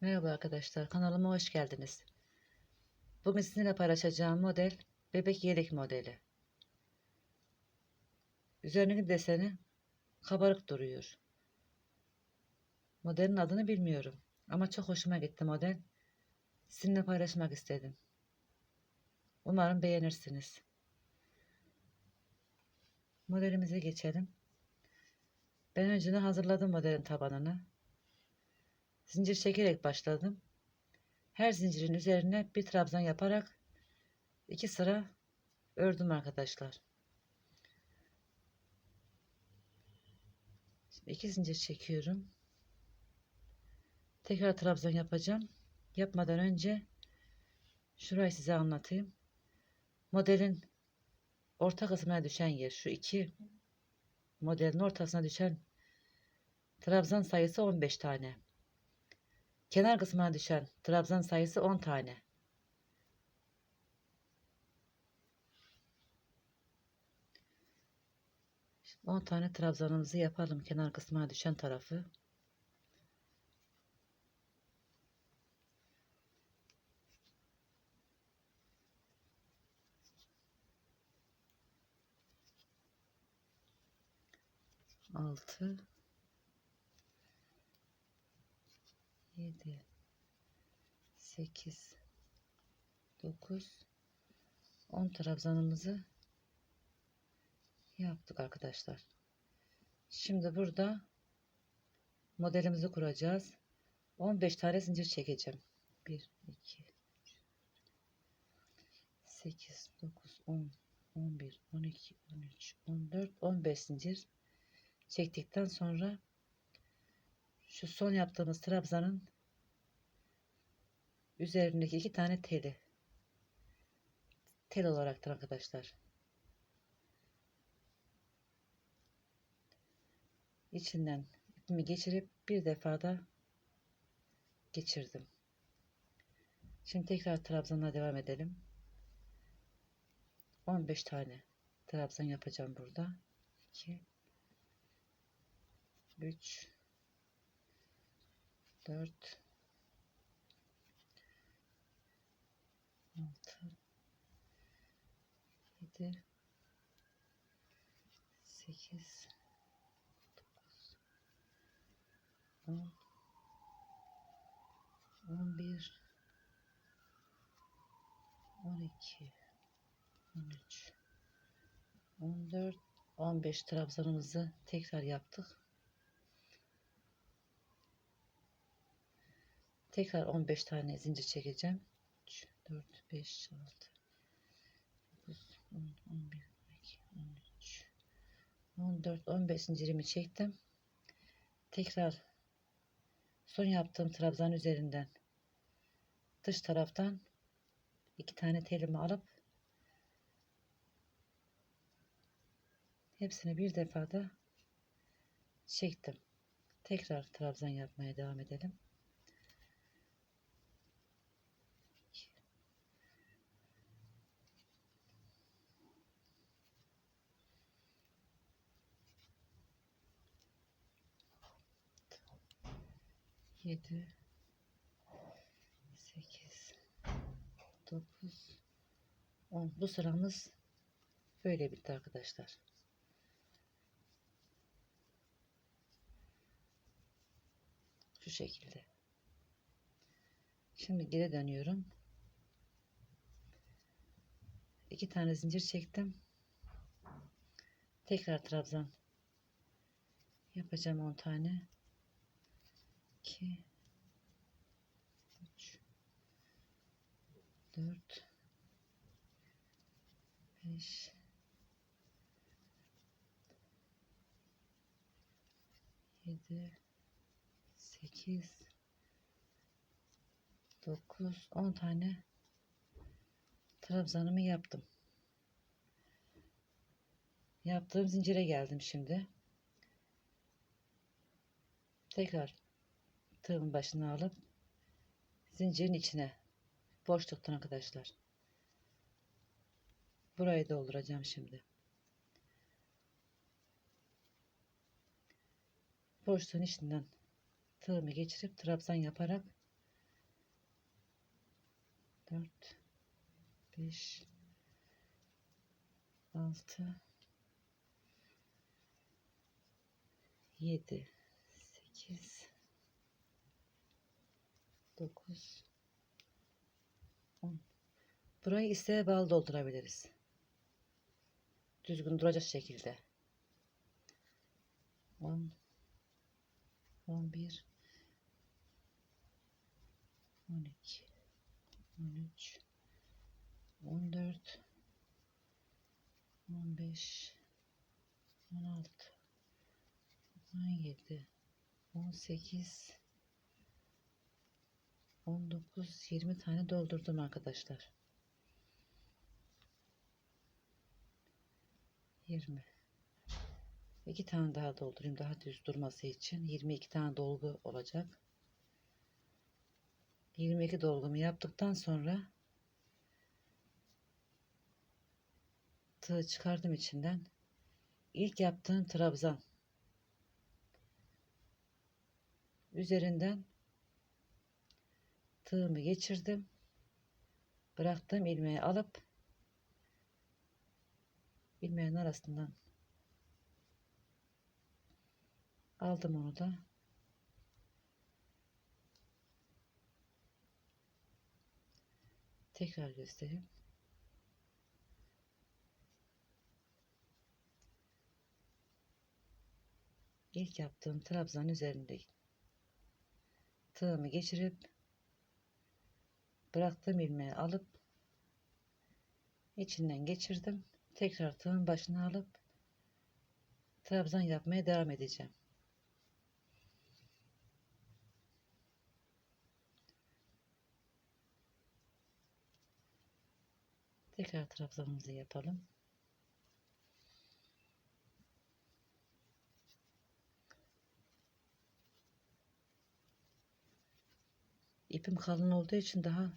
Merhaba arkadaşlar, kanalıma hoş geldiniz. Bugün sizinle paylaşacağım model bebek yelek modeli. Üzerindeki deseni kabarık duruyor. Modelin adını bilmiyorum ama çok hoşuma gitti model. Sizinle paylaşmak istedim. Umarım beğenirsiniz. Modelimize geçelim. Ben önceden hazırladım modelin tabanını. Zincir çekerek başladım. Her zincirin üzerine bir trabzan yaparak iki sıra ördüm arkadaşlar. Şimdi iki zincir çekiyorum. Tekrar trabzan yapacağım. Yapmadan önce şurayı size anlatayım. Modelin orta kısmına düşen yer şu iki modelin ortasına düşen trabzan sayısı 15 tane. Kenar kısmına düşen trabzan sayısı 10 tane. Şimdi 10 tane trabzanımızı yapalım kenar kısmına düşen tarafı. Altı, yedi, sekiz, dokuz, on trabzanımızı yaptık arkadaşlar. Şimdi burada modelimizi kuracağız. 15 tane zincir çekeceğim. 1 2 8 9 10 11 12 13 14 15 zincir çektikten sonra şu son yaptığımız trabzanın üzerindeki iki tane teli tel olaraktır arkadaşlar. içinden ipimi geçirip bir defada geçirdim. Şimdi tekrar trabzanla devam edelim. 15 tane trabzan yapacağım burada. 2 3 4 6 7 8 10 11 12 13 14 15 trabzanımızı tekrar yaptık. Tekrar 15 tane zincir çekeceğim. 3 4 5 6 9 10 11 12 13 14 15 zincirimi çektim. Tekrar son yaptığım trabzan üzerinden dış taraftan iki tane telimi alıp hepsini bir defada çektim. Tekrar trabzan yapmaya devam edelim. Yedi, sekiz, dokuz, on. Bu sıramız böyle bitti arkadaşlar. Şu şekilde. Şimdi geri dönüyorum. İki tane zincir çektim. Tekrar trabzan yapacağım 10 tane. 2 3 4 5 7 8 9 10 tane trabzanımı yaptım. Yaptığım zincire geldim şimdi. Tekrar tığımın başına alıp zincirin içine boşluktan arkadaşlar. Burayı dolduracağım şimdi. Boşluğun içinden tığımı geçirip trabzan yaparak 4 5 6 7 8 9 10 Burayı isteğe bağlı doldurabiliriz. Düzgün duracak şekilde. 10 11 12 13 14 15 16 17 18 19 20 tane doldurdum arkadaşlar. 20 2 tane daha doldurayım daha düz durması için. 22 tane dolgu olacak. 22 dolgumu yaptıktan sonra tığ çıkardım içinden. İlk yaptığım trabzan. Üzerinden tığımı geçirdim. Bıraktığım ilmeği alıp ilmeğin arasından aldım onu da. Tekrar göstereyim. İlk yaptığım trabzan üzerinde tığımı geçirip bıraktığım ilmeği alıp içinden geçirdim. Tekrar tığın başına alıp trabzan yapmaya devam edeceğim. Tekrar trabzanımızı yapalım İpim kalın olduğu için daha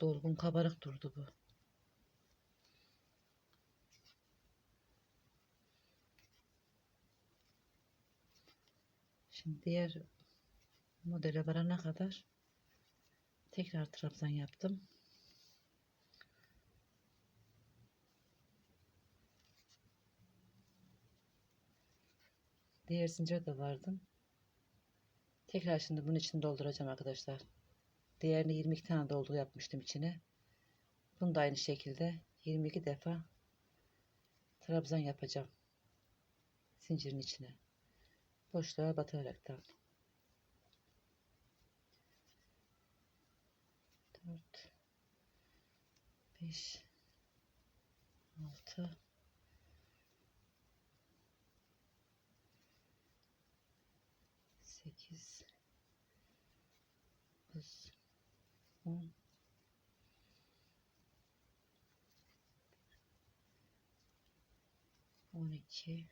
dolgun kabarık durdu bu. Şimdi diğer modele varana kadar tekrar trabzan yaptım. Diğer zincire de vardım. Tekrar şimdi bunun için dolduracağım arkadaşlar. Diğerini 22 tane dolgu yapmıştım içine. Bunu da aynı şekilde 22 defa trabzan yapacağım. Zincirin içine. Boşluğa bataraktan. 4 5 6 8 9 10 12 13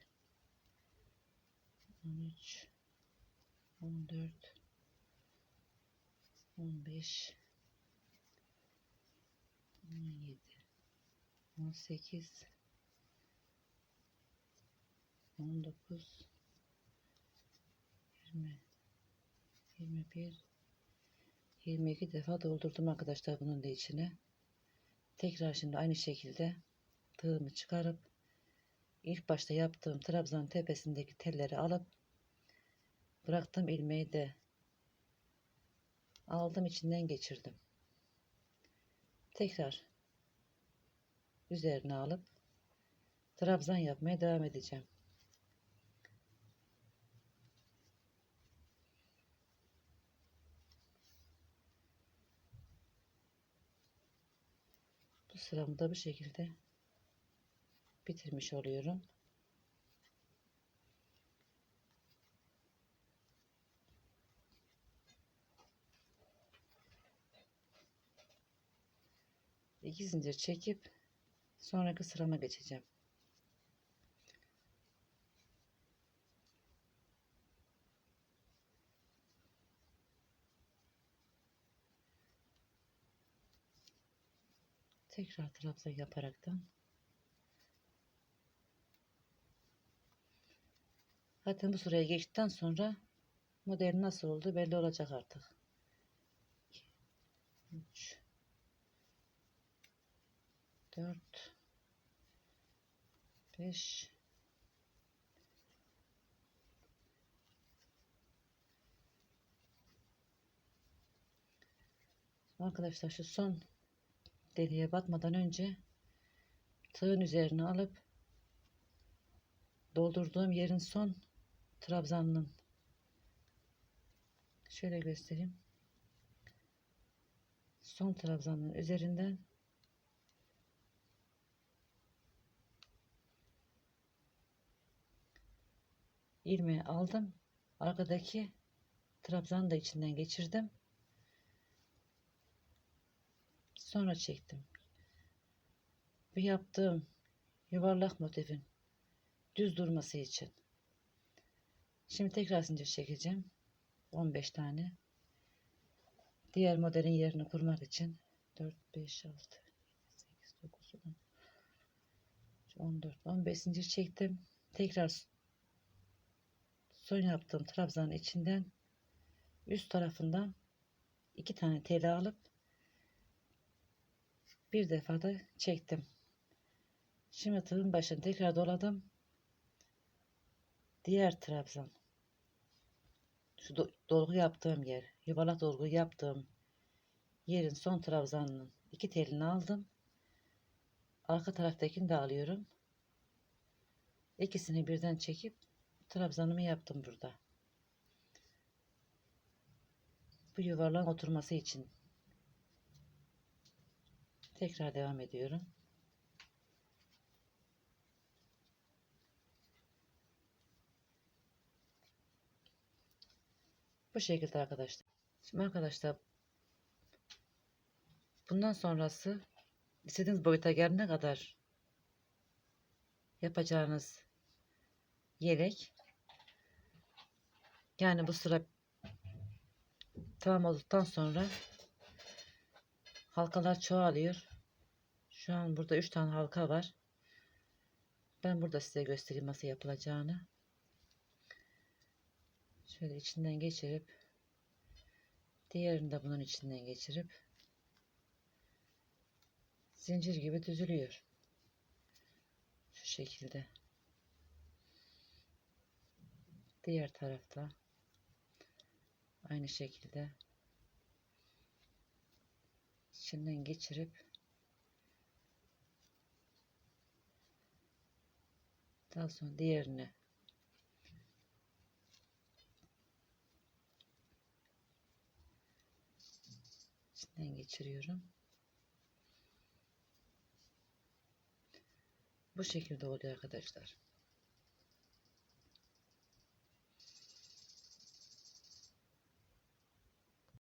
14 15 17 18 19 20 21 22 defa doldurdum arkadaşlar bunun da içine. Tekrar şimdi aynı şekilde tığımı çıkarıp ilk başta yaptığım trabzan tepesindeki telleri alıp bıraktım ilmeği de aldım içinden geçirdim. Tekrar üzerine alıp trabzan yapmaya devam edeceğim sıramı da bu şekilde bitirmiş oluyorum. İki zincir çekip sonraki sırama geçeceğim. Tekrar trabzan yaparaktan Zaten bu sıraya geçtikten sonra model nasıl oldu belli olacak artık. 3 4 5 Arkadaşlar şu son deliğe batmadan önce tığın üzerine alıp doldurduğum yerin son trabzanının şöyle göstereyim. Son trabzanın üzerinden ilmeği aldım. Arkadaki trabzanı da içinden geçirdim. Sonra çektim. Bu yaptığım yuvarlak motifin düz durması için. Şimdi tekrar zincir çekeceğim. 15 tane. Diğer modelin yerini kurmak için 4, 5, 6, 8, 9, 10, 14, 15 zincir çektim. Tekrar son yaptığım trabzanın içinden üst tarafından iki tane tel alıp bir defa da çektim. Şimdi tığın başını tekrar doladım. Diğer trabzan. Şu do dolgu yaptığım yer, yuvarlak dolgu yaptığım yerin son trabzanının iki telini aldım. Arka taraftakini de alıyorum. İkisini birden çekip trabzanımı yaptım burada. Bu yuvarlağın oturması için tekrar devam ediyorum. Bu şekilde arkadaşlar. Şimdi arkadaşlar bundan sonrası istediğiniz boyuta gelene kadar yapacağınız yelek yani bu sıra tamam olduktan sonra halkalar çoğalıyor. Şu an burada 3 tane halka var. Ben burada size göstereyim nasıl yapılacağını. Şöyle içinden geçirip diğerini de bunun içinden geçirip zincir gibi düzülüyor. Şu şekilde. Diğer tarafta aynı şekilde içinden geçirip daha sonra diğerini içinden geçiriyorum. Bu şekilde oluyor arkadaşlar.